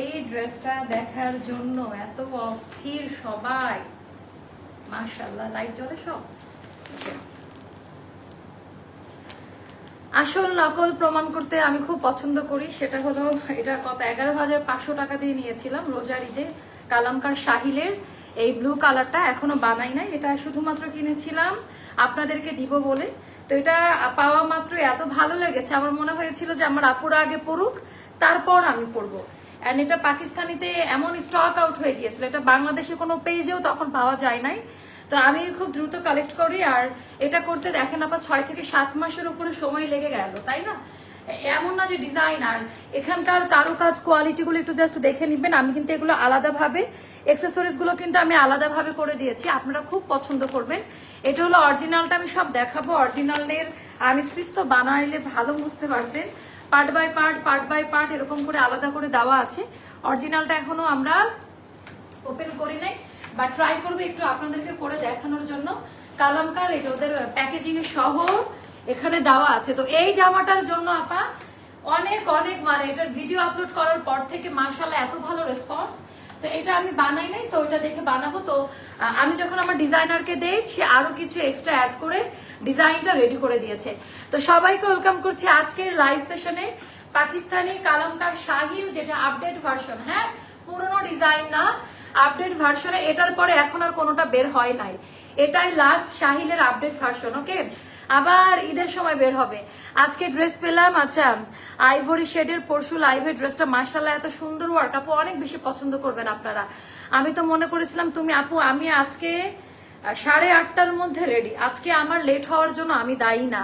এই ড্রেসটা দেখার জন্য এত অস্থির সবাই। মার্শাল্লাহ লাইট জ্বলে সব? আসল নকল প্রমাণ করতে আমি খুব পছন্দ করি, সেটা হলো এটা কত এগারো হাজার পাঁচশো টাকা দিয়ে নিয়েছিলাম রোজারিতে কালামকার সাহিলের। এই ব্লু কালারটা এখনও বানাই নাই, এটা শুধুমাত্র কিনেছিলাম আপনাদেরকে দিব বলে। তো এটা পাওয়া মাত্র এত ভালো লেগেছে, আমার মনে হয়েছিল যে আমার আপুরা আগে পড়ুক, তারপর আমি পড়ব। অ্যান্ড এটা পাকিস্তানিতে এমন স্টক আউট হয়ে গিয়েছিল। এটা বাংলাদেশে কোনো পেজেও তখন পাওয়া যায় নাই। তো আমি খুব দ্রুত কালেক্ট করি আর এটা করতে দেখেন আবার ছয় থেকে সাত মাসের উপরে সময় লেগে গেল, তাই না? এমন না যে ডিজাইন আর এখানকার কারুকাজ কোয়ালিটি গুলো একটু জাস্ট দেখে নিবেন। আমি কিন্তু এগুলো আলাদাভাবে গুলো কিন্তু আমি আলাদাভাবে করে দিয়েছি। আপনারা খুব পছন্দ করবেন। এটা হলো অরিজিনালটা আমি সব দেখাবো। অরিজিনালের আনস্ট্রিচ তো বানাইলে ভালো বুঝতে পারবেন। Part by part part by part এরকম করে আলাদা করে দেওয়া আছে। অরিজিনালটা এখনও আমরা ওপেন করি নাই বা ট্রাই করব একটু আপনাদেরকে করে দেখানোর জন্য। কালামকার এই যে ওদের প্যাকেজিং সহ এখানে দেওয়া আছে। তো এই জামাটার জন্য আপা অনেক অনেক মানে এটার ভিডিও আপলোড করার পর থেকে মার্শাল এত ভালো রেসপন্স তো এটা আমি বানাই নাই, তো এটা দেখে বানাবো। তো আমি যখন আমার ডিজাইনারকে দেই, সে আরও কিছু এক্সট্রা অ্যাড করে ডিজাইনটা রেডি করে দিয়েছে। তো সবাইকে ওয়েলকাম করছি আজকের লাইভ সেশনে পাকিস্তানি কালামকার শাহিল যেটা আপডেট ভার্সন হ্যাঁ? পুরনো ডিজাইন না আপডেট ভার্সনে এটার পরে এখন আর কোনোটা বের হয় নাই। এটাই লাস্ট শাহিলের আপডেট ভার্সন ওকে আবার ঈদের সময় বের হবে। আজকে ড্রেস পেলাম আচ্ছা আইভরি শেডের পরশু লাইভের ড্রেসটা মার্শাল্লাহ এত সুন্দর ওয়ার্ক আপু অনেক বেশি পছন্দ করবেন আপনারা। আমি তো মনে করেছিলাম তুমি, আপু, আমি আজকে সাড়ে আটটার মধ্যে রেডি আজকে আমার লেট হওয়ার জন্য আমি দায়ী না।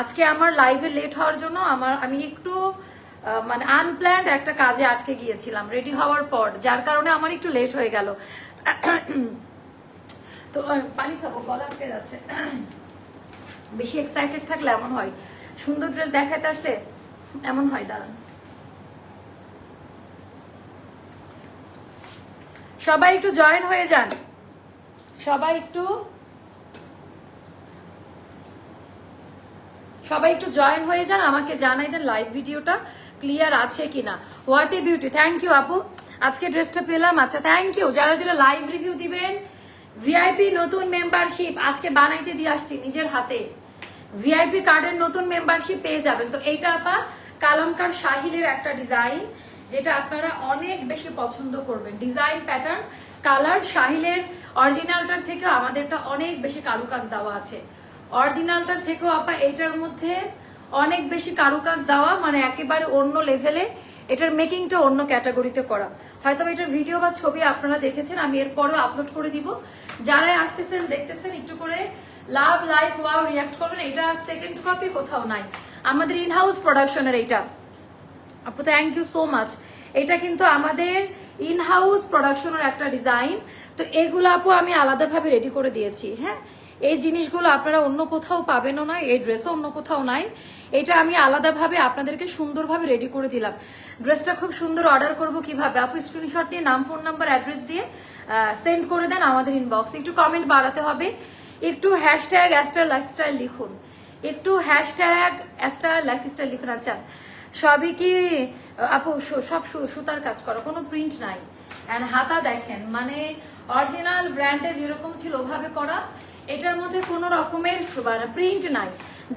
আজকে আমার লাইভে লেট হওয়ার জন্য আমার, আমি একটু মানে আনপ্ল্যান্ড একটা কাজে আটকে গিয়েছিলাম রেডি হওয়ার পর, যার কারণে আমার একটু লেট হয়ে গেল। তো পানি খাব, গলা আটকে যাচ্ছে বেশি এক্সাইটেড থাকলে এমন হয়। সুন্দর ড্রেস দেখাতে আসলে এমন হয়, দাঁড়ান। সবাই একটু জয়েন হয়ে যান। সবাই একটু সবাই একটু জয়েন হয়ে যান, আমাকে জানাই দেন লাইভ ভিডিওটা ক্লিয়ার আছে কিনা। What a beauty thank you আপু। আজকে ড্রেসটা পেলাম আচ্ছা থ্যাংক ইউ যারা যারা লাইভ রিভিউ দিবেন ভিআইপি নতুন মেম্বারশিপ আজকে বানাইতে দিয়ে আসছি নিজের হাতে। ভিআইপি কার্ডের নতুন মেম্বারশিপ পেয়ে যাবেন। তো এইটা আপা কালামকার শাহিলের একটা ডিজাইন যেটা আপনারা অনেক বেশি পছন্দ করবেন। ডিজাইন প্যাটার্ন কালার শাহিলের অরিজিনালটার থেকে আমাদেরটা অনেক বেশি কারুকাজ দেওয়া আছে। অরিজিনালটার থেকেও আপা এইটার মধ্যে অনেক বেশি কারুকাজ দেওয়া মানে একেবারে অন্য লেভেলে এটার মেকিংটা অন্য ক্যাটাগরিতে করা। হয়তো এটার ভিডিও বা ছবি আপনারা দেখেছেন, আমি এরপরেও আপলোড করে দিব। যারাই আসতেছেন, দেখতেছেন, একটু করে লাভ, লাইক, ওয়াও, রিয়াক্ট করবেন, এটা সেকেন্ড কপি কোথাও নাই। আমাদের ইনহাউস প্রোডাকশনের এইটা আপু থ্যাংক ইউ সো মাচ এটা কিন্তু আমাদের ইনহাউস প্রোডাকশনের একটা ডিজাইন তো এগুলো আপু, আমি আলাদাভাবে রেডি করে দিয়েছি হ্যাঁ? এই জিনিসগুলো আপনারা অন্য কোথাও পাবেনও না, এই ড্রেসও অন্য কোথাও নাই। এটা আমি আলাদাভাবে আপনাদেরকে সুন্দরভাবে রেডি করে দিলাম। ড্রেসটা খুব সুন্দর অর্ডার করব কীভাবে? আপু স্ক্রিনশট নিয়ে নাম ফোন নাম্বার অ্যাড্রেস দিয়ে সেন্ড করে দেন আমাদের ইনবক্স একটু কমেন্ট বাড়াতে হবে। একটু হ্যাশট্যাগ অ্যাস্টার লাইফস্টাইল লিখুন। একটু হ্যাশট্যাগ অ্যাস্টার লাইফস্টাইল লিখুন। আচ্ছা সবই কি, আপু সব সুতার কাজ করা, কোনো প্রিন্ট নাই। অ্যান্ড হাতা দেখেন মানে অরিজিনাল ব্র্যান্ডে যেরকম ছিল ওভাবে করা, এটার মধ্যে কোনো রকমের প্রিন্ট নাই।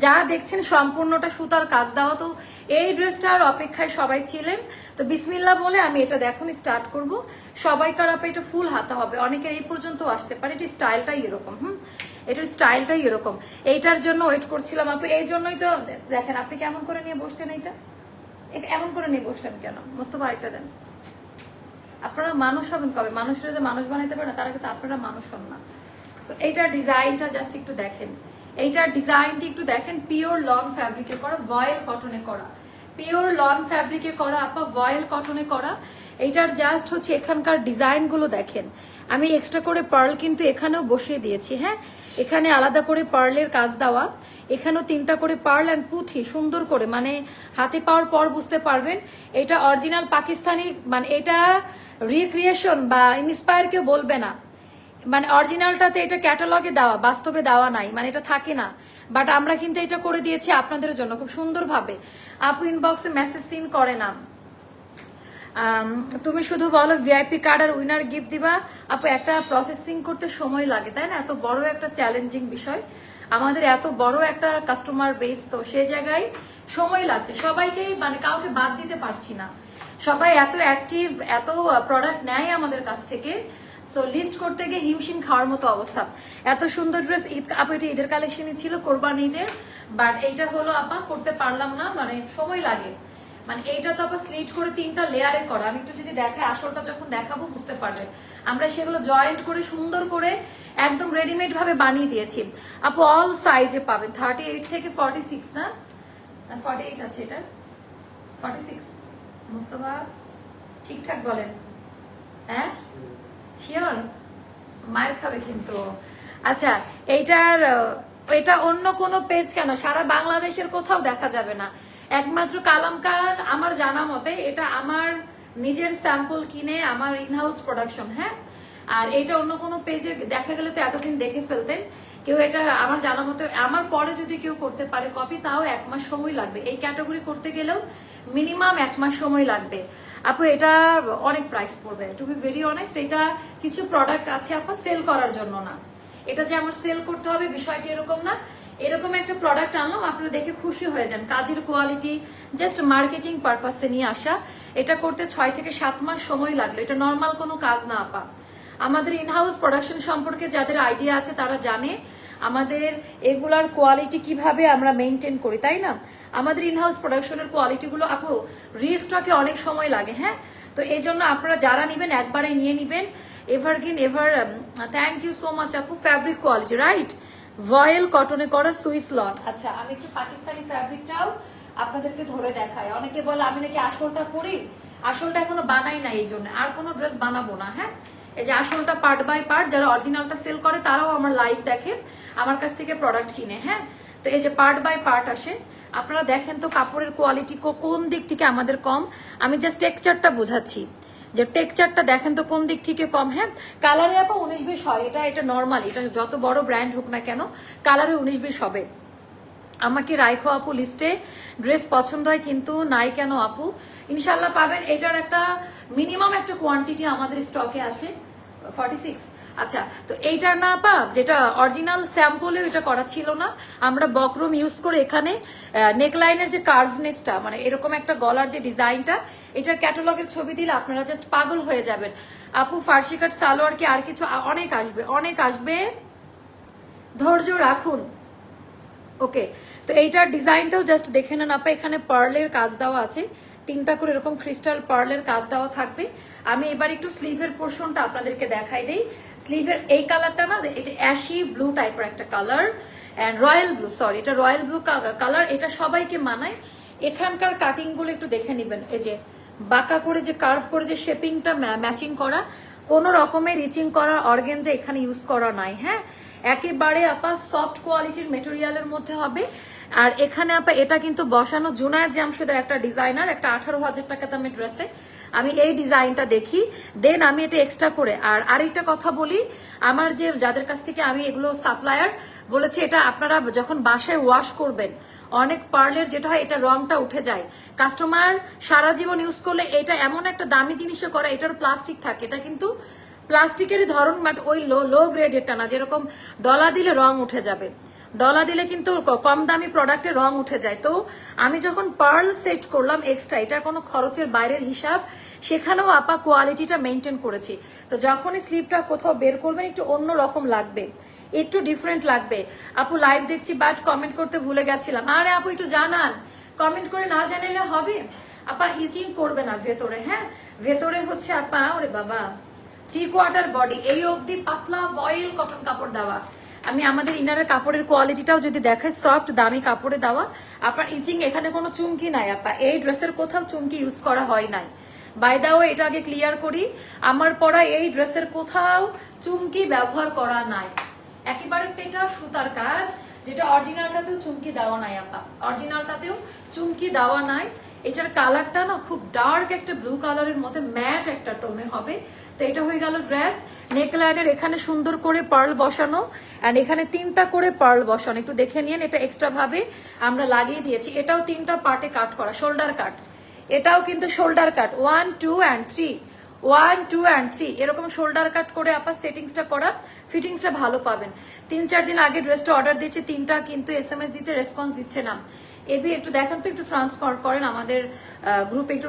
যা দেখছেন সম্পূর্ণটা সুতার কাজ। দেওয়া তো, এই ড্রেসটার অপেক্ষায় সবাই ছিলেন। তো বিসমিল্লা বলে আমি এটা দেখুন স্টার্ট করব। সবাইকার আপে এটা ফুল হাতা হবে। অনেকের এই পর্যন্ত আসতে পারে, এটি স্টাইলটাই এরকম, হুম? এটার স্টাইলটাই এরকম। এইটার জন্য ওয়েট করছিলাম আপনি এই জন্যই তো দেখেন, আপনি কেমন করে নিয়ে বসছেন এইটা? এমন করে নিয়ে বসলেন কেন? মোস্তফা, আরেকটা দেন। আপনারা মানুষ হবেন কবে? মানুষরা যে মানুষ বানাইতে পারে না, তারা কিন্তু আপনারা মানুষ হন না। এইটার ডিজাইনটা জাস্ট একটু দেখেন। এইটার ডিজাইনটি একটু দেখেন পিওর লং ফ্যাব্রিকে করা ভয়েল কটনে করা। পিওর লং ফ্যাব্রিকে করা, আপা ভয়েল কটনে করা। এইটার জাস্ট হচ্ছে এখানকার ডিজাইনগুলো দেখেন। আমি এক্সট্রা করে পার্ল কিন্তু এখানেও বসিয়ে দিয়েছি হ্যাঁ? এখানে আলাদা করে পার্লের কাজ দেওয়া, এখানেও তিনটা করে পার্ল অ্যান্ড পুঁথি, সুন্দর করে মানে হাতে পাওয়ার পর বুঝতে পারবেন। এটা অরিজিনাল পাকিস্তানি মানে এটা রিক্রিয়েশন বা ইন্সপায়ার কেউ বলবে না। মানে অরিজিনালটাতে এটা ক্যাটালগে দেওয়া, বাস্তবে দেওয়া নাই মানে এটা থাকে না। বাট আমরা কিন্তু এটা করে দিয়েছি আপনাদের জন্য, খুব সুন্দরভাবে। আপু ইনবক্সে মেসেজ সিন করে না। তুমি শুধু বলো ভিআইপি কার্ড আর উইনার গিফট দিবা। আপু, একটা প্রসেসিং করতে সময় লাগে, তাই না? এত বড় একটা চ্যালেঞ্জিং বিষয়। আমাদের এত বড় একটা কাস্টমার বেস তো সে জায়গায় সময় লাগছে। সবাইকেই মানে কাউকে বাদ দিতে পারছি না। সবাই এত অ্যাক্টিভ এত প্রোডাক্ট নেয় আমাদের কাছ থেকে। সো লিস্ট করতে গিয়ে হিমশিম খাওয়ার মতো অবস্থা। এত সুন্দর ড্রেস ঈদ, আপু, এটা ঈদের কালেকশনই ছিল, কোরবান ঈদের। বাট এইটা হলো, আপা, করতে পারলাম না মানে সময় লাগে। মানে এইটা তো আবার স্লিট করে তিনটা লেয়ারে করা। আমি একটু যদি দেখাই আসলটা যখন দেখাবো, বুঝতে পারবেন আমরা সেগুলো জয়েন্ট করে, সুন্দর করে একদম রেডিমেড ভাবে বানিয়ে দিয়েছি। আপু অল সাইজে পাবেন। থার্টি এইট থেকে ফর্টি সিক্স না? ফর্টি এইট আছে এটা। ফর্টি সিক্স মুস্তফা, ঠিকঠাক বলেন। হ্যাঁ? শিওর মায়ের খাবে কিন্তু। আচ্ছা এইটার এটা অন্য কোনো পেজ কেন? সারা বাংলাদেশের কোথাও দেখা যাবে না। একমাত্র কালামকার আমার জানা মতে এটা আমার নিজের স্যাম্পল কিনে আমার ইনহাউস প্রোডাকশন হ্যাঁ? আর এটা অন্য কোনো পেজে দেখা গেলে তো এতদিন দেখে ফেলতেন। কেউ এটা আমার জানা মতে, আমার পরে যদি কেউ করতে পারে কপি তাও এক মাস সময় লাগবে। এই ক্যাটাগরি করতে গেলেও মিনিমাম এক মাস সময় লাগবে। আপু, এটা অনেক প্রাইস পড়বে। টু বি ভেরি অনেস্ট এটা কিছু প্রোডাক্ট আছে আপা সেল করার জন্য না। এটা যে আমার সেল করতে হবে, বিষয়টি এরকম না। এরকম একটা প্রোডাক্ট আনলাম, আপনারা দেখে খুশি হয়ে যান। কাজের কোয়ালিটি জাস্ট মার্কেটিং পারপাসে নিয়ে আসা। এটা করতে ছয় থেকে সাত মাস সময় লাগল। এটা নর্মাল কোনো কাজ না, আপা। আমাদের ইনহাউস প্রোডাকশন সম্পর্কে যাদের আইডিয়া আছে, তারা জানে আমাদের এগুলার কোয়ালিটি কীভাবে আমরা মেনটেন করি, তাই না? আমাদের ইনহাউস প্রোডাকশনের কোয়ালিটিগুলো আপু রিস্টকে অনেক সময় লাগে হ্যাঁ? তো এই জন্য আপনারা যারা নেবেন, একবারে নিয়ে নেবেন। Evergreen ever thank you so much আপু ফ্যাব্রিক কোয়ালিটি রাইট ভয়েল কটনে করা সুইস লন। আচ্ছা আমি একটু পাকিস্তানি ফ্যাব্রিকটাও আপনাদেরকে ধরে দেখাই। অনেকে বলে, আমি নাকি আসলটা পরি? আসলটা এখনও বানাই না এই জন্য। আর কোনো ড্রেস বানাবো না হ্যাঁ? এই যে আসলটা পার্ট বাই পার্ট যারা অরিজিনালটা সেল করে, তারাও আমার লাইভ দেখে, আমার কাছ থেকে প্রোডাক্ট কিনে হ্যাঁ? তো এই যে পার্ট বাই পার্ট আসে। আপনারা দেখেন তো কাপড়ের কোয়ালিটি কোন দিক থেকে আমাদের কম। আমি জাস্ট টেক্সচারটা বোঝাচ্ছি। যে টেক্সচারটা দেখেন তো কোন দিক থেকে কম। হ্যাঁ কালারে আপা উনিশ বিশ হয়। এটা এটা নর্মাল এটা যত বড় ব্র্যান্ড হোক না কেন কালারে উনিশ বিশ হবে। আমাকে রাইখো আপু লিস্টে ড্রেস পছন্দ হয়, কিন্তু নাই কেন আপু? ইনশাল্লাহ পাবেন। এটার একটা মিনিমাম একটা কোয়ান্টিটি আমাদের স্টকে আছে ফর্টি সিক্স আচ্ছা তো এইটার না পা যেটা অরিজিনাল স্যাম্পলে এটা করা ছিল না, আমরা বকরুম ইউজ করে এখানে নেকলাইনের যে কার্ভনেসটা মানে এরকম একটা গলার যে ডিজাইনটা এটার ক্যাটালগের ছবি দিলে আপনারা জাস্ট পাগল হয়ে যাবেন। আপু, ফার্সি কাট সালোয়ার কি আর কিছু অনেক আসবে অনেক আসবে। ধৈর্য রাখুন। ওকে তো এইটার ডিজাইনটাও জাস্ট দেখে নেন আপা, এখানে পার্লের কাজ দেওয়া আছে। তিনটা করে এরকম ক্রিস্টাল পার্লের কাজ দেওয়া থাকবে। আমি এবার একটু স্লিভের পোর্শনটা আপনাদেরকে দেখাই দেই। স্লিভের এই কালারটা না, এটা অ্যাশি ব্লু টাইপের একটা colour and royal blue sorry এটা রয়্যাল ব্লু কালার এটা সবাইকে মানায়। এখানকার কাটিংগুলো একটু দেখে নেবেন। এই যে বাঁকা করে যে কার্ভ করে যে শেপিংটা ম্যাচিং করা, কোনো রকমের রিচিং করা অর্গেনজা এখানে ইউজ করা নাই হ্যাঁ? একেবারে আপা সফট কোয়ালিটির মেটেরিয়ালের মধ্যে হবে। আর এখানে আপা, এটা কিন্তু বসানো জুনায় জামশেদের একটা ডিজাইনার, একটা আঠারো হাজার টাকা দামের ড্রেসে। আমি এই ডিজাইনটা দেখি, দেন আমি এটা এক্সট্রা করে, আর আরেকটা কথা বলি, আমার যে যাদের কাছ থেকে আমি এগুলো সাপ্লায়ার বলেছি, এটা আপনারা যখন বাসায় ওয়াশ করবেন, অনেক পার্লের যেটা হয়, এটা রংটা উঠে যায়। কাস্টমার সারা জীবন ইউজ করলে এটা এমন একটা দামি জিনিসও করে, এটার প্লাস্টিক থাকে। এটা কিন্তু প্লাস্টিকেরই ধরন বাট ওই লো লো গ্রেডেরটা না, যেরকম ডলা দিলে রং উঠে যাবে। ডলা দিলে কিন্তু কম দামি প্রোডাক্টে রং উঠে যায়। তো আমি যখন পার্ল সেট করলাম এক্সট্রা এটার কোনো খরচের বাইরের হিসাব। সেখানেও আপা কোয়ালিটিটা মেনটেন করেছি। তো যখনই স্লিপটা কোথাও বের করবেন, একটু অন্য রকম লাগবে। একটু ডিফারেন্ট লাগবে। আপু লাইভ দেখছি বাট কমেন্ট করতে ভুলে গেছিলাম। আরে আপু, একটু জানান। কমেন্ট করে না জানালে হবে? আপা ইচিং করবে না ভেতরে হ্যাঁ? ভেতরে হচ্ছে আপা, ওরে বাবা থ্রি কোয়ার্টার বডি এই অবধি পাতলা ফয়েল কটন কাপড় দেওয়া। আমি আমাদের ইনারের কাপড়ের কোয়ালিটিটাও যদি দেখাই সফট দামি কাপড়ে দেওয়া, আপনার ইচিং এখানে কোনো চুমকি নাই, আপা। এই ড্রেসের কোথাও চুমকি ইউজ করা হয় নাই। বাই দাও এটা আগে ক্লিয়ার করি, আমার পরা এই ড্রেসের কোথাও চুমকি ব্যবহার করা নাই। একেবারে পেটা সুতার কাজ, যেটা অরিজিনালটাতেও চুমকি দেওয়া নাই, আপা। অরিজিনালটাতেও চুমকি দেওয়া নাই। এটার কালারটা না খুব ডার্ক একটা ব্লু কালারের মধ্যে ম্যাট একটা টোনে হবে। তো এটা হয়ে গেল ড্রেস নেকলাইনের এখানে সুন্দর করে পার্ল বসানো অ্যান্ড এখানে তিনটা করে পার্ল বসানো। একটু দেখে নিন, এটা এক্সট্রা ভাবে আমরা লাগিয়ে দিয়েছি। এটাও তিনটা পার্টে কাট করা শোল্ডার কাট এটাও কিন্তু shoulder cut one two and three one two and three এরকম শোল্ডার কাট করে আপনার সেটিংসটা করা ফিটিংসটা ভালো পাবেন। তিন, চার দিন আগে ড্রেসটা অর্ডার দিয়েছে, তিনটা কিন্তু এস এম এস দিতে রেসপন্স দিচ্ছে না। এবি একটু দেখেন তো, একটু ট্রান্সফার করেন আমাদের গ্রুপে একটু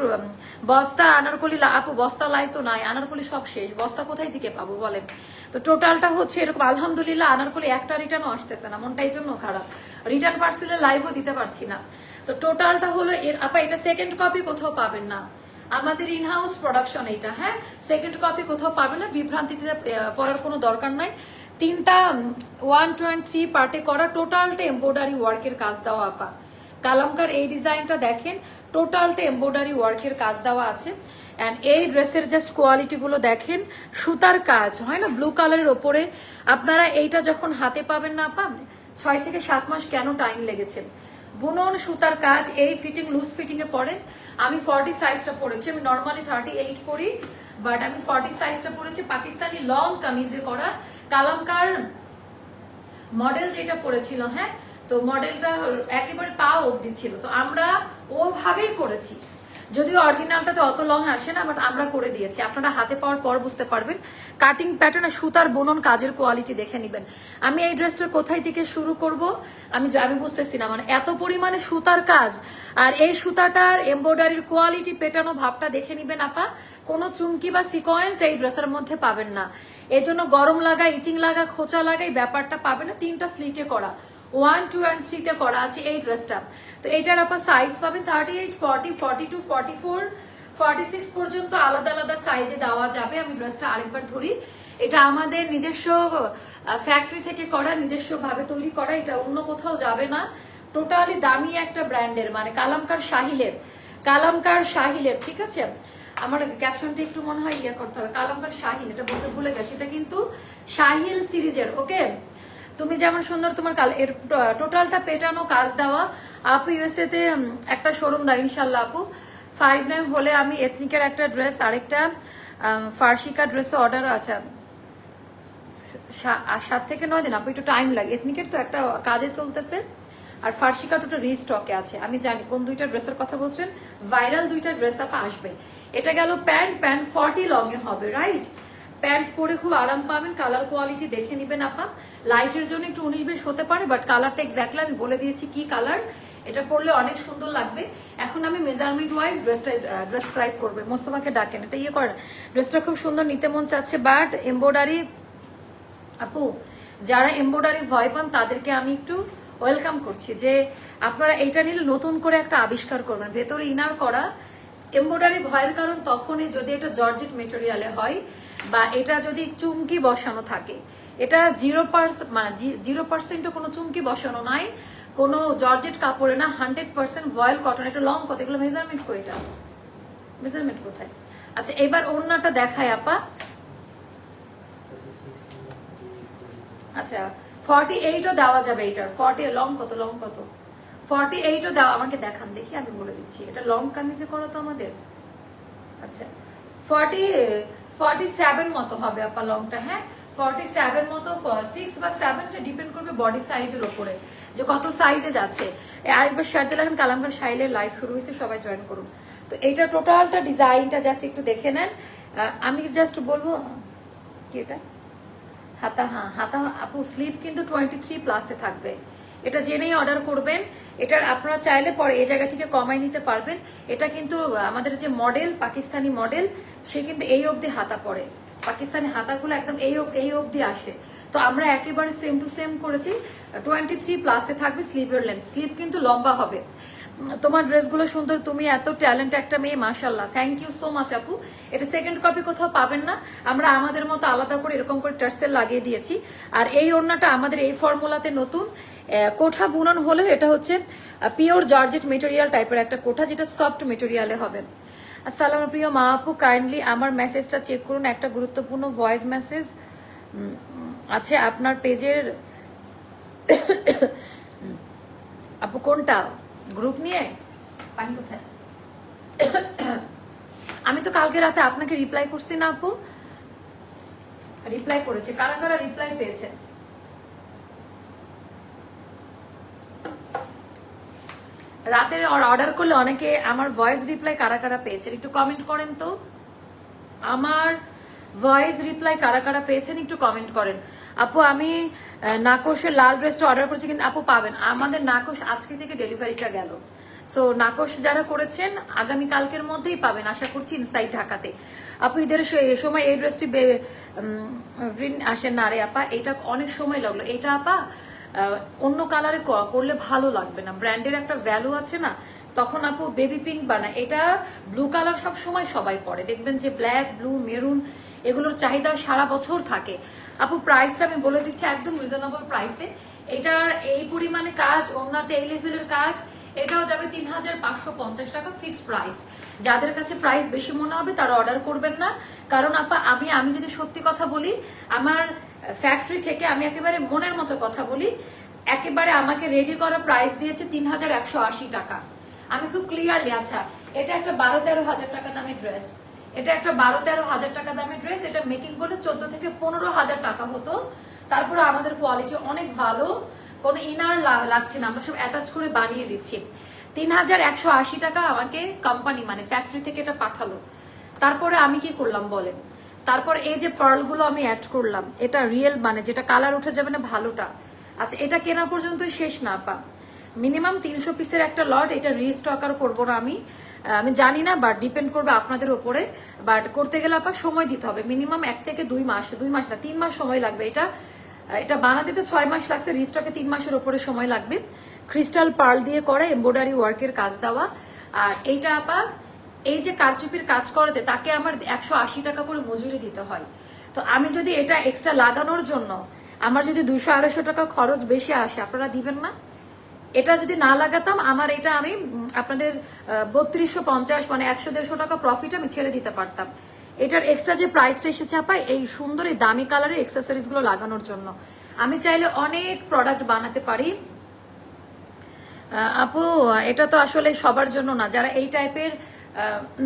বস্তা, আনারকলি আপু, বস্তা লাইভ তো নাই, আনারকলি সব শেষ। বস্তা কোথায় থেকে পাবো বলেন? তো টোটালটা হচ্ছে এরকম, আলহামদুলিল্লাহ, আনারকলি একটা রিটার্নও আসতেছে না, মনটা এই জন্য খারাপ। রিটার্ন পার্সেলের লাইভও দিতে পারছি না। তো টোটালটা হলো এর, আপা, এটা সেকেন্ড কপি কোথাও পাবেন না। আমাদের ইনহাউস প্রোডাকশন এটা হ্যাঁ? সেকেন্ড কপি কোথাও পাবেন না, বিভ্রান্তিতে পড়ার কোনো দরকার নাই। তিনটা ওয়ান টোয়েন্টি থ্রি পার্টে করা টোটালটা এম্ব্রয়ডারি ওয়ার্কের কাজ দেওয়া, আপা। কালামকার এই ডিজাইনটা দেখেন টোটালটা এম্ব্রয়ডারি ওয়ার্কের কাজ দেওয়া আছে। অ্যান্ড এই ড্রেসের জাস্ট কোয়ালিটি গুলো দেখেন, সুতার কাজ, হয় না? ব্লু কালারের ওপরে। আপনারা এইটা যখন হাতে পাবেন না পান, ছয় থেকে সাত মাস কেন টাইম লেগেছে? বুনন, সুতার কাজ, এই ফিটিং লুজ ফিটিং এ পড়েন। আমি ফর্টি সাইজটা পড়েছি আমি নর্মালি থার্টি এইট করি বাট আমি ফর্টি সাইজটা পড়েছি পাকিস্তানি লং কামিজে করা। কালামকার মডেল যেটা পড়েছিল হ্যাঁ? তো মডেলটা একেবারে পা অবধি ছিল। তো আমরা ওভাবেই করেছি। যদিও অরিজিনালটাতে অত লং আসে না বাট আমরা করে দিয়েছি। আপনারা হাতে পাওয়ার পর বুঝতে পারবেন। কাটিং প্যাটার্ন আর সুতার বুনন কাজের কোয়ালিটি দেখে নেবেন। আমি এই ড্রেসটার কোথায় থেকে শুরু করব? আমি আমি বুঝতেছি না। মানে এত পরিমাণে সুতার কাজ আর এই সুতাটার এমব্রয়ডারির কোয়ালিটি পেটানো ভাবটা দেখে নিবেন আপা। কোনো চুমকি বা সিকোয়েন্স এই ড্রেসের মধ্যে পাবেন না। এই জন্য গরম লাগা ইচিং লাগা, খোঁচা লাগা এই ব্যাপারটা পাবেন না। তিনটা স্লিটে করা। ওয়ান টু অ্যান্ড থ্রিতে করা আছে এই ড্রেসটা তো এটার আপনার সাইজ পাবেন thirty eight forty forty two forty four forty six পর্যন্ত আলাদা আলাদা সাইজে দেওয়া যাবে। আমি ড্রেসটা আরেকবার ধরি। এটা আমাদের নিজস্ব ফ্যাক্টরি থেকে করা নিজস্ব ভাবে তৈরি করা। এটা অন্য কোথাও যাবে না। টোটালি দামি একটা ব্র্যান্ডের মানে কালামকার শাহিলের। কালামকার শাহিলের, ঠিক আছে? আমার ক্যাপশনটা একটু মনে হয় ইয়ে করতে হবে। কালামকার শাহিল, এটা বলতে ভুলে গেছি। এটা কিন্তু শাহিল সিরিজের ওকে তুমি যেমন সুন্দর তোমার কাল এর টোটালটা পেটানো কাজ দেওয়া। আপু ইউএসএ তে একটা শোরুম দাও ইনশাল্লাহ আপু। ফাইভ নাইন হলে আমি এথনিকের একটা ড্রেস আরেকটা ফার্সিকা ড্রেস অর্ডার আছে। সাত থেকে নয় দিন আপু, একটু টাইম লাগে। এথনিকের তো একটা কাজে চলতেছে। আর ফার্সি কাটুটা রিস্টকে আছে। আমি জানি কোন দুইটা ড্রেসের কথা বলছেন। ভাইরাল দুইটা ড্রেস আপ আসবে। এটা গেল প্যান্ট প্যান্ট ফর্টি লং এ হবে রাইট প্যান্ট পরে খুব আরাম পাবেন কালার কোয়ালিটি দেখে নেবেন আপা। লাইটের জন্য একটু উনিশ বিশ হতে পারে বাট কালারটা এক্স্যাক্টলি আমি বলে দিয়েছি কি কালার এটা পরলে অনেক সুন্দর লাগবে। এখন আমি মেজারমেন্ট ওয়াইজ ড্রেসটা ড্রেসক্রাইব করবে। মোস্তফাকে ডাকেন, এটা ইয়ে করেন। ড্রেসটা খুব সুন্দর, নিতে মন চাচ্ছে বাট এমব্রয়ডারি আপু, যারা এমব্রয়ডারি ভয় পান, তাদেরকে আমি একটু ওয়েলকাম করছি যে আপনারা এইটা নিলে নতুন করে একটা আবিষ্কার করবেন। ভেতরে ইনার করা এমব্রয়ডারি ভয়ের কারণ তখনই যদি এটা জর্জেট মেটেরিয়ালে হয় বা এটা যদি চুমকি বসানো থাকে, এটা জিরো পার্সেন্ট মানে জিরো পার্সেন্টও কোনো চুমকি বসানো নাই, কোনো জর্জেট কাপড়ে না, হান্ড্রেড পার্সেন্ট ভয়েল কটন এটা লং কত, এগুলো মেজারমেন্ট কই এটা? মেজারমেন্ট কোথায়? আচ্ছা এবার ওড়নাটা দেখায় আপা। আচ্ছা ফর্টি এইটও দেওয়া যাবে এটার ফর্টি লং কত লং কত? ফর্টি এইটও দেওয়া, আমাকে দেখান, দেখি আমি বলে দিচ্ছি। এটা লং কামিজে করো তো আমাদের। আচ্ছা ফর্টি ফর্টি সেভেন মতো হবে আপা লংটা হ্যাঁ? ফর্টি সেভেন মতো সিক্স বা সেভেনটা ডিপেন্ড করবে বডি সাইজের ওপরে, যে কত সাইজে যাচ্ছে। আরেকবার শার্ট দিলাম কালামকার শাইলের লাইভ শুরু হয়েছে, সবাই জয়েন করুন। তো এইটা টোটালটা ডিজাইনটা জাস্ট একটু দেখে নেন। আমি জাস্ট বলব, কি এটা? হাতা হ্যাঁ হাতা, আপু স্লিপ কিন্তু টোয়েন্টি থ্রি প্লাসে থাকবে। এটা জেনেই অর্ডার করবেন। এটার আপনারা চাইলে পরে এই জায়গা থেকে কমাই নিতে পারবেন। এটা কিন্তু আমাদের যে মডেল পাকিস্তানি মডেল সে কিন্তু এই অবধি হাতা পড়ে পাকিস্তানি হাতাগুলো একদম এই এই অবধি আসে। তো আমরা একেবারে সেম টু সেম করেছি। টোয়েন্টি থ্রি প্লাসে থাকবে স্লিভের লেন্থ স্লিভ কিন্তু লম্বা হবে। তোমার ড্রেসগুলো সুন্দর, তুমি এত ট্যালেন্ট একটা মেয়ে মাশাল্লাহ থ্যাংক ইউ সো মাচ আপু। এটা সেকেন্ড কপি কোথাও পাবেন না। আমরা আমাদের মতো আলাদা করে এরকম করে টার্সেল লাগিয়ে দিয়েছি। আর এই ওড়নাটা আমাদের এই ফর্মুলাতে নতুন। কোঠা বুনন হলে এটা হচ্ছে পিওর জর্জেট মেটেরিয়াল টাইপের একটা কোঠা, যেটা সফট মেটেরিয়ালে হবে। আসসালাম প্রিয় মা আপু কাইন্ডলি আমার মেসেজটা চেক করুন। একটা গুরুত্বপূর্ণ ভয়েস মেসেজ আছে আপনার পেজের আপু কোনটা? গ্রুপ নিয়ে? পানি কোথায়? আমি তো কালকে রাতে আপনাকে রিপ্লাই করছি না আপু। রিপ্লাই করেছে। কারা কারা রিপ্লাই পেয়েছে? রাতের অর্ডার করলে অনেকে আমার ভয়েস রিপ্লাই কারা কারা পেয়েছে? একটু কমেন্ট করেন তো। আমার ভয়েস রিপ্লাই কারা কারা পেয়েছেন একটু কমেন্ট করেন। আপু, আমি নাকোশের লাল ড্রেসটা অর্ডার করেছি কিন্তু আপু পাবেন। আমাদের নাকোশ আজকে থেকে ডেলিভারিটা গেল। সো নাকোশ যারা করেছেন, আগামী কালকের মধ্যেই পাবেন। আশা করছি ইনসাইড ঢাকাতে। আপু ঈদের সময় এই ড্রেসটি প্রিন্ট আসেন না রে আপা। এটা অনেক সময় লাগল। এটা আপা অন্য কালারে করলে ভালো লাগবে না। ব্র্যান্ডের একটা ভ্যালু আছে না, তখন আপু বেবি পিঙ্ক বানায়। এটা ব্লু কালার সব সময় সবাই পরে। দেখবেন যে ব্ল্যাক ব্লু মেরুন এগুলোর চাহিদা সারা বছর থাকে। আপু প্রাইসটা আমি বলে দিচ্ছি একদম রিজনেবল প্রাইসে এটার এই পরিমাণে কাজ অন্যতে এই লেভেলের কাজ, এটাও যাবে তিন হাজার পাঁচশো পঞ্চাশ টাকা ফিক্সড প্রাইস যাদের কাছে প্রাইস বেশি মনে হবে তারা অর্ডার করবেন না। কারণ আপা, আমি আমি যদি সত্যি কথা বলি, আমার ফ্যাক্টরি থেকে আমি একেবারে মনের মতো কথা বলি, একেবারে আমাকে রেডি করা প্রাইস দিয়েছে তিন হাজার একশো আশি টাকা। আমি খুব ক্লিয়ারলি আচ্ছা এটা একটা বারো তেরো হাজার টাকা দামের ড্রেস এটা একটা বারো তেরো হাজার টাকা দামের ড্রেস এটা মেকিং করলে চোদ্দ থেকে পনেরো হাজার টাকা হতো। তারপরে আমাদের কোয়ালিটি অনেক ভালো, কোনো ইনার লাগছে না, আমরা সব অ্যাটাচ করে বানিয়ে দিচ্ছি। তিন হাজার একশো আশি টাকা আমাকে কোম্পানি মানে ফ্যাক্টরি থেকে এটা পাঠালো। তারপরে আমি কি করলাম বলেন? তারপর এই যে পার্লগুলো আমি অ্যাড করলাম, এটা রিয়েল মানে যেটা কালার উঠে যাবে না, ভালোটা। আচ্ছা এটা কেনা পর্যন্ত শেষ না পা মিনিমাম তিনশো পিসের একটা লট, এটা রিস্টক আর করব না আমি। আমি জানি না বাট ডিপেন্ড করবে আপনাদের ওপরে। বাট করতে গেলে আপনার সময় দিতে হবে। মিনিমাম এক থেকে দুই মাস দুই মাস না, তিন মাস সময় লাগবে এটা। এটা বানাতে তো ছয় মাস লাগছে রিস্টকে তিন মাসের ওপরে সময় লাগবে। ক্রিস্টাল পার্ল দিয়ে করা এমব্রয়ডারি ওয়ার্কের কাজ দেওয়া। আর এইটা আপা, এই যে কারচুপির কাজ করাতে, তাকে আমার একশো আশি টাকা করে মজুরি দিতে হয়। তো আমি যদি এটা এক্সট্রা লাগানোর জন্য, আমার যদি দুশো আড়াইশো টাকা খরচ বেশি আসে, আপনারা দিবেন না? এটা যদি না লাগাতাম, আমার এটা আমি আপনাদের বত্রিশশো পঞ্চাশ মানে একশো দেড়শো টাকা প্রফিট আমি ছেড়ে দিতে পারতাম। এটার এক্সট্রা যে প্রাইসটা এসেছে আপা, এই সুন্দর, এই দামি কালারের এক্সেসরিজগুলো লাগানোর জন্য। আমি চাইলে অনেক প্রোডাক্ট বানাতে পারি। আপু, এটা তো আসলে সবার জন্য না। যারা এই টাইপের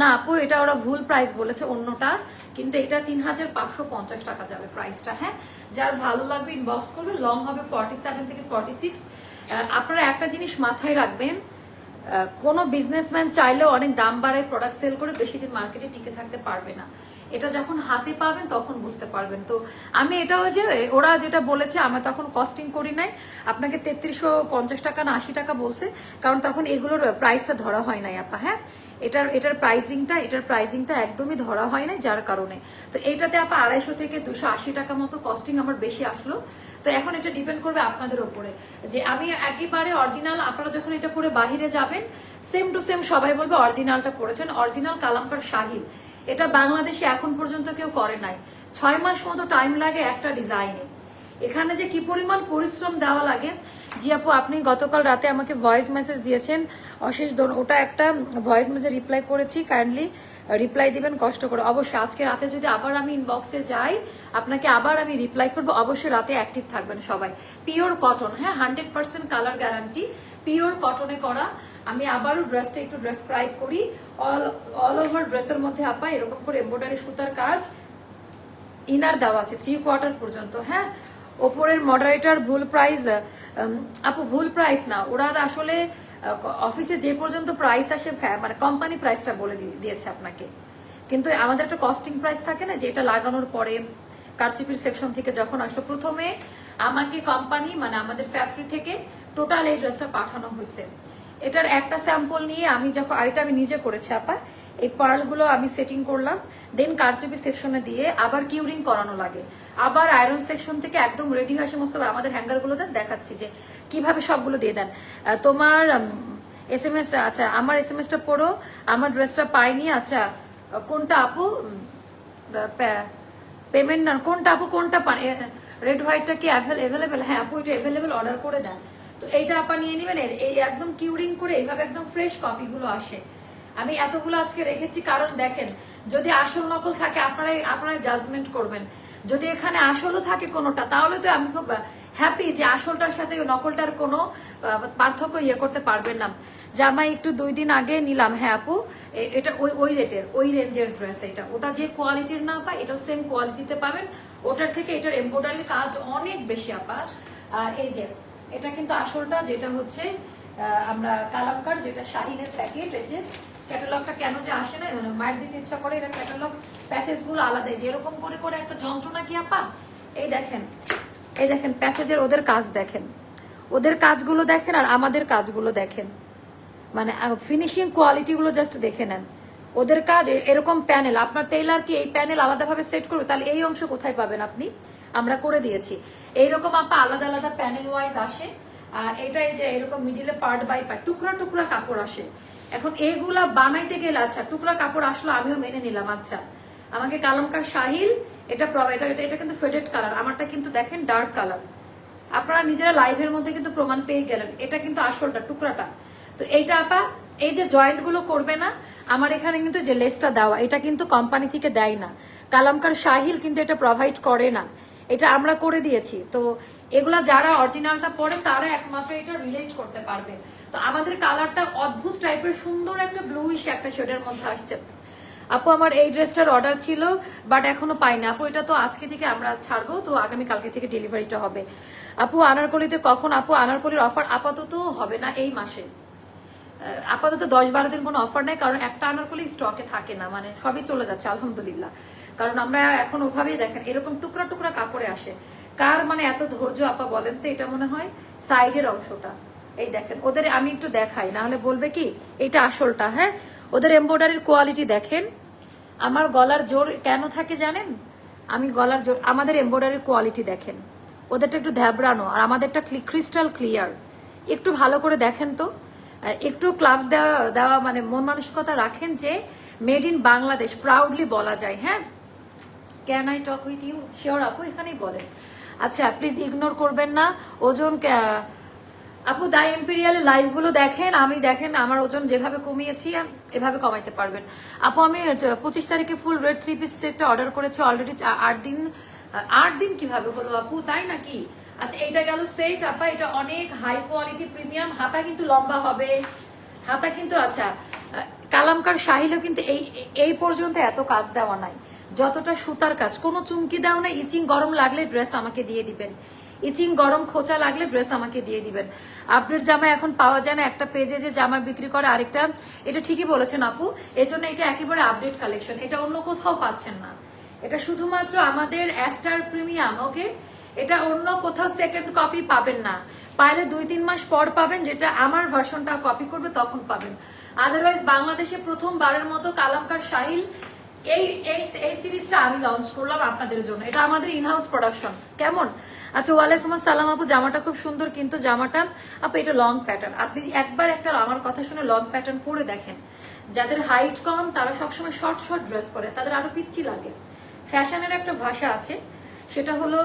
না আপু, এটা ওরা ভুল প্রাইস বলেছে অন্যটা, কিন্তু এটা তিন হাজার পাঁচশো পঞ্চাশ টাকা যাবে প্রাইসটা হ্যাঁ? যার ভালো লাগবে ইনবক্স করবে লং হবে ফর্টি সেভেন থেকে ফর্টি সিক্স আপনারা একটা জিনিস মাথায় রাখবেন কোনো বিজনেসম্যান চাইলেও অনেক দাম বাড়ায় প্রোডাক্ট সেল করে বেশি দিন মার্কেটে টিকে থাকতে পারবে না। এটা যখন হাতে পাবেন তখন বুঝতে পারবেন। তো আমি এটাও যে, ওরা যেটা বলেছে, আমি তখন কস্টিং করি নাই। আপনাকে তেত্রিশশো পঞ্চাশ টাকা না আশি টাকা বলছে, কারণ তখন এগুলোর প্রাইসটা ধরা হয় নাই, আপা হ্যাঁ? এটার এটার প্রাইসিংটা এটার প্রাইসিংটা একদমই ধরা হয় না যার কারণে। তো এটাতে আপা আড়াইশো থেকে দুশো আশি টাকা মতো কস্টিং আমার বেশি আসলো। তো এখন এটা ডিপেন্ড করবে আপনাদের উপরে যে আমি একেবারে অরিজিনাল আপনারা যখন এটা পরে বাহিরে যাবেন সেম টু সেম সবাই বলবে অরিজিনালটা পড়েছেন। অরিজিনাল কালাম্পার শাহিল। এটা বাংলাদেশে এখন পর্যন্ত কেউ করে নাই। ছয় মাস মতো টাইম লাগে একটা ডিজাইনে এখানে যে কি পরিমাণ পরিশ্রম দেওয়া লাগে, জি আপু, আপনি গতকাল রাতে আমাকে ভয়েস মেসেজ দিয়েছেন। অশেষ ধন ওটা একটা ভয়েস মেসেজ রিপ্লাই করেছি কাইন্ডলি রিপ্লাই দিবেন, কষ্ট করে। অবশ্যই, আজকে রাতে যদি আবার আমি ইনবক্সে যাই, আপনাকে আবার আমি রিপ্লাই করব। অবশ্যই রাতে অ্যাক্টিভ থাকবেন সবাই। পিওর কটন হ্যাঁ hundred percent colour guarantee pure কটনে করা। আমি আবারও ড্রেসটা একটু ড্রেস ড্রেসক্রাইব করি। অল অল ওভার ড্রেসের মধ্যে আপা, এরকম করে এমব্রয়ডারি সুতার কাজ ইনার দেওয়া আছে থ্রি কোয়ার্টার পর্যন্ত হ্যাঁ? ওপরের মডারেটার ভুল প্রাইস আপু ভুল প্রাইস না। ওরা আসলে অফিসে যে পর্যন্ত প্রাইস আসে মানে কোম্পানি প্রাইসটা বলে দিয়ে- দিয়েছে আপনাকে। কিন্তু আমাদের একটা কস্টিং প্রাইস থাকে না, যে এটা লাগানোর পরে কারচুপির সেকশন থেকে যখন আসলো, প্রথমে আমাকে কোম্পানি মানে আমাদের ফ্যাক্টরি থেকে টোটাল এই ড্রেসটা পাঠানো হয়েছে। এটার একটা স্যাম্পল নিয়ে আমি যখন এটা আমি নিজে করেছি, আপা। এই পার্লগুলো আমি সেটিং করলাম দেন কারচুপি সেকশনে দিয়ে আবার কিউরিং করানো লাগে। আবার আয়রন সেকশন থেকে একদম রেডি হয়ে সমস্ত আমাদের হ্যাঙ্গারগুলোতে দেখাচ্ছি যে কীভাবে সবগুলো দিয়ে দেন। তোমার এস এম এস আচ্ছা আমার এস এম এসটা পড়ো, আমার ড্রেসটা পাইনি আচ্ছা কোনটা আপু? পেমেন্ট না, কোনটা আপু, কোনটা পান রেড হোয়াইটটা কি অ্যাভেলেবেল হ্যাঁ আপু, এটা অ্যাভেলেবেল অর্ডার করে দেন। তো এইটা আপা নিয়ে নেবেন এই একদম কিউরিং করে এইভাবে একদম ফ্রেশ কপিগুলো আসে। আমি এতগুলো আজকে রেখেছি, কারণ দেখেন, যদি আসল নকল থাকে, আপনারাই আপনারা জাজমেন্ট করবেন। যদি এখানে আসলও থাকে কোনোটা, তাহলে তো আমি খুব হ্যাপি যে আসলটার সাথে নকলটার কোনো পার্থক্য ইয়ে করতে পারবেন না। জামা একটু দুই দিন আগে নিলাম হ্যাঁ আপু এটা ওই ওই রেটের, ওই রেঞ্জের ড্রেস এটা। ওটা যে কোয়ালিটির না পায়, এটাও সেম কোয়ালিটিতে পাবেন। ওটার থেকে এটার এমব্রয়ডারি কাজ অনেক বেশি আপা। এই যে এটা কিন্তু আসলটা যেটা হচ্ছে আমরা কালামকার যেটা শাহিনের প্যাকেট এই যে ক্যাটালগটা কেন যে আসে না মানে মায়ের দিতে ইচ্ছা করে এটা ক্যাটালগ প্যাসেজগুলো আলাদা যেরকম করে করে একটা যন্ত্রণা কি আপা? এই দেখেন এই দেখেন প্যাসেজের ওদের কাজ দেখেন। ওদের কাজগুলো দেখেন আর আমাদের কাজগুলো দেখেন। মানে ফিনিশিং কোয়ালিটিগুলো জাস্ট দেখে নেন। ওদের কাজ এরকম প্যানেল আপনার টেইলার কি এই প্যানেল আলাদাভাবে সেট করবে? তাহলে এই অংশ কোথায় পাবেন আপনি? আমরা করে দিয়েছি। এইরকম আপা আলাদা আলাদা প্যানেল ওয়াইজ আসে, আর এটাই যে এরকম মিডিলে পার্ট বাই পার্ট টুকরা টুকরা কাপড় আসে। এখন এগুলা বানাইতে গেলে আচ্ছা টুকরা কাপড় আসলো, আমিও মেনে নিলাম আচ্ছা। আমাকে কালামকার শাহিল, এটা এটা, এটা- এটা কিন্তু ফেডেড কালার আমারটা কিন্তু দেখেন ডার্ক কালার আপনারা নিজেরা লাইভের মধ্যে কিন্তু প্রমাণ পেয়ে গেলেন, এটা কিন্তু আসলটা, টুকরাটা। তো এইটা আপা, এই যে জয়েন্টগুলো করবে না, আমার এখানে কিন্তু যে লেসটা দেওয়া, এটা কিন্তু কোম্পানি থেকে দেয় না। কালামকার শাহিল কিন্তু এটা প্রোভাইড করে না। এটা আমরা করে দিয়েছি। তো এগুলা যারা অরিজিনালটা পড়ে, তারা একমাত্র এটা রিলেট করতে পারবে। তো আমাদের কালারটা অদ্ভুত টাইপের সুন্দর একটা ব্লুইশ একটা শেডের মধ্যে আসছে। আপু, আমার এই ড্রেসটার অর্ডার ছিল বাট এখনও পাইনি। আপু, এটা তো আজকে থেকে আমরা ছাড়বো, তো আগামী কালকে থেকে ডেলিভারিটা হবে। আপু, আনারকলিতে কখন? আপু, আনারকলির অফার আপাতত হবে না এই মাসে। আপাতত দশ বারো দিন কোনো অফার নেই, কারণ একটা আনারকলি স্টকে থাকে না মানে সবই চলে যাচ্ছে, আলহামদুলিল্লাহ। কারণ আমরা এখন ওভাবেই দেখেন, এরকম টুকরা টুকরা কাপড়ে আসে। কার মানে এত ধৈর্য আপা বলেন তো, এটা মনে হয় সাইডের অংশটা। এই দেখেন, ওদের আমি একটু দেখাই, না হলে বলবে কি, এটা আসলটা হ্যাঁ? ওদের এমব্রয়ডারির কোয়ালিটি দেখেন। আমার গলার জোর কেন থাকে জানেন? আমি গলার জোর, আমাদের এমব্রয়ডারির কোয়ালিটি দেখেন। ওদেরটা একটু ধ্যাবড়ানো, আর আমাদেরটা ক্রিস্টাল ক্লিয়ার একটু ভালো করে দেখেন তো। একটু ক্লাবস দেওয়া দেওয়া মানে মন মানসিকতা রাখেন যে মেড ইন বাংলাদেশ প্রাউডলি বলা যায় হ্যাঁ? Can I talk with you? Sure আপু, এখানেই বলেন। আচ্ছা প্লিজ ইগনোর করবেন না। ওজন আপু, দাই এম্পেরিয়ালের লাইভগুলো দেখেন, আমি দেখেন, আমার ওজন যেভাবে কমিয়েছি, এভাবে কমাইতে পারবেন। আপু, আমি পঁচিশ তারিখে ফুল রেড থ্রি পিস সেটটা অর্ডার করেছি অলরেডি আট দিন আট দিন কীভাবে হলো আপু, তাই নাকি? আচ্ছা এইটা গেল সেট আপা, এটা অনেক হাই কোয়ালিটি প্রিমিয়াম হাতা কিন্তু লম্বা হবে। হাতা কিন্তু আচ্ছা কালামকার শাহিলও কিন্তু এই এই পর্যন্ত এত কাজ দেওয়া নাই। যতটা সুতার কাজ। কোনো চুমকি দাও না, ইচিং গরম লাগলে ড্রেস আমাকে দিয়ে দিবেন। ইচিং গরম খোঁচা লাগলে ড্রেস আমাকে দিয়ে দিবেন। আপডেট জামা এখন পাওয়া যায় না, একটা পেজে যে জামা বিক্রি করে আরেকটা। এটা ঠিকই বলেছেন আপু। এজন্য এটা একেবারে আপডেট কালেকশন এটা অন্য কোথাও পাচ্ছেন না। এটা শুধুমাত্র আমাদের অ্যাস্টার প্রিমিয়াম ওকে এটা অন্য কোথাও সেকেন্ড কপি পাবেন না। পাইলে দুই, তিন মাস পর পাবেন, যেটা আমার ভার্সনটা কপি করবে তখন পাবেন। আদারওয়াইজ বাংলাদেশে প্রথমবারের মতো কালামকার সাহিল এই এই এই সিরিজটা আমি লঞ্চ করলাম আপনাদের জন্য। এটা আমাদের ইনহাউস প্রোডাকশন কেমন? আচ্ছা ওয়ালাইকুম আসসালাম আপু, জামাটা খুব সুন্দর, কিন্তু জামাটা, আপু, এটা লং প্যাটার্ন আপনি একবার একটা আমার কথা শুনে লং প্যাটার্ন পরে দেখেন। যাদের হাইট কম, তারা সবসময় শর্ট শর্ট ড্রেস পরে। তাদের আরও পিচ্ছি লাগে। ফ্যাশনের একটা ভাষা আছে। সেটা হলো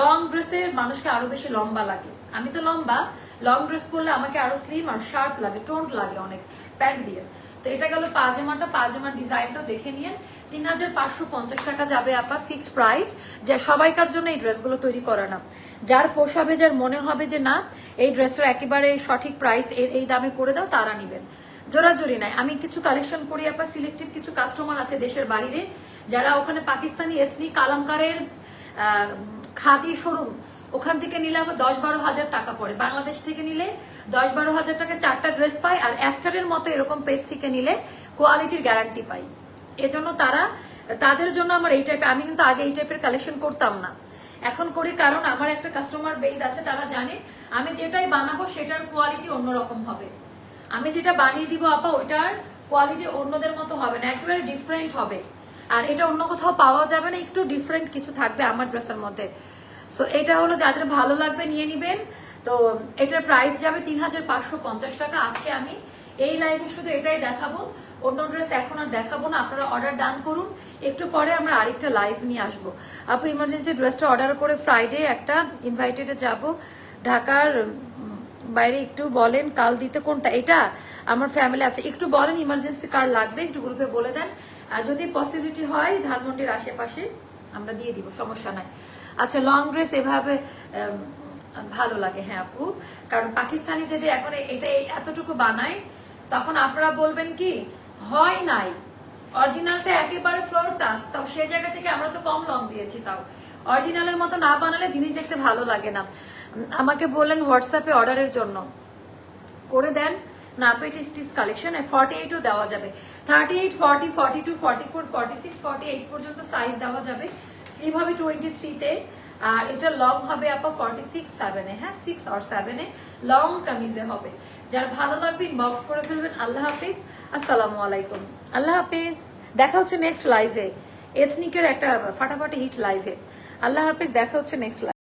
লং ড্রেসে মানুষকে আরও বেশি লম্বা লাগে। আমি তো লম্বা লং ড্রেস পরলে আমাকে আরও স্লিম আর শার্প লাগে টোন্ড লাগে অনেক। প্যান্ট দিয়ে। তো এটা গেল পাজামাটা, পাজামার ডিজাইনটাও দেখে নিয়ে তিন হাজার পাঁচশো পঞ্চাশ টাকা যাবে আপা ফিক্স প্রাইস যে সবাইকার জন্য এই ড্রেসগুলো তৈরি করা না। যার পোষাবে, যার মনে হবে যে না, এই ড্রেসটা একেবারে সঠিক প্রাইস এই দামে করে দাও, তারা নিবেন। জোরাজোরি নাই। আমি কিছু কালেকশন করি আপা সিলেক্টিভ কিছু কাস্টমার আছে দেশের বাইরে। যারা ওখানে পাকিস্তানি এথনিক কালামকারের খাদি শোরুম ওখান থেকে নিলে আবার দশ বারো হাজার টাকা পড়ে। বাংলাদেশ থেকে নিলে দশ বারো হাজার টাকা চারটা ড্রেস পাই আর অ্যাস্টারের মতো এরকম পেজ থেকে নিলে কোয়ালিটির গ্যারান্টি পাই। এজন্য তারা, তাদের জন্য আমার এই টাইপের আমি কিন্তু আগে এই টাইপের কালেকশন করতাম না। এখন করি কারণ আমার একটা কাস্টমার বেস আছে, তারা জানে আমি যেটাই বানাবো সেটার কোয়ালিটি অন্যরকম হবে। আমি যেটা বানিয়ে দিব আপা, ওইটার কোয়ালিটি অন্যদের মতো হবে না, একেবারে ডিফারেন্ট হবে। আর এটা অন্য কোথাও পাওয়া যাবে না, একটু ডিফারেন্ট কিছু থাকবে আমার ড্রেসের মধ্যে। সো এটা হলো যাদের ভালো লাগবে নিয়ে নিবেন। তো, এটার প্রাইস যাবে তিন হাজার পাঁচশো পঞ্চাশ টাকা। আজকে আমি এই লাইভে শুধু এটাই দেখাবো। অন্য ড্রেস এখন আর দেখাবো না, আপনারা অর্ডার ডান করুন। একটু পরে আমরা আরেকটা লাইভ নিয়ে আসব। আপু ইমার্জেন্সি ড্রেসটা অর্ডার করে ফ্রাইডে একটা ইনভাইটেডে যাব। ঢাকার বাইরে একটু বলেন, কাল দিতে কোনটা? এটা আমার ফ্যামিলি আছে। একটু বলেন ইমার্জেন্সি কার লাগবে, একটু গ্রুপে বলে দেন। আর যদি পসিবিলিটি হয়, ধানমন্ডির আশেপাশে। আমরা দিয়ে দিব, সমস্যা নাই। আচ্ছা লং ড্রেস এভাবে ভালো লাগে হ্যাঁ আপু। কারণ পাকিস্তানি যদি এখন এটা এতটুকু বানায়, তখন আপনারা বলবেন কি, হয় নাই। অরিজিনালটা একেবারে ফ্লোর টাচ তাও সে জায়গা থেকে আমরা তো কম লং দিয়েছি তাও। অরিজিনালের মতো না বানালে জিনিস দেখতে ভালো লাগে না। আমাকে বললেন হোয়াটসঅ্যাপে অর্ডারের জন্য। করে দেন না আপু এটা স্টিচ কালেকশন ফর্টি এইটও দেওয়া যাবে। Thirty eight forty forty two forty four forty six forty eight পর্যন্ত সাইজ দেওয়া যাবে। স্লিভ হবে টোয়েন্টি থ্রিতে আর এটা লং হবে আপা ফর্টি সিক্স সেভেনে হ্যাঁ সিক্স আর সেভেনে লং কামিজে হবে। যার ভালো লাগবে ইনবক্স করে ফেলবেন। আল্লাহ হাফিজ। আসসালামু আলাইকুম। আল্লাহ হাফিজ। দেখা হচ্ছে নেক্সট লাইভে এথনিকের একটা ফাটাফাটি হিট লাইভে আল্লাহ হাফিজ, দেখা হচ্ছে নেক্সট লাইভ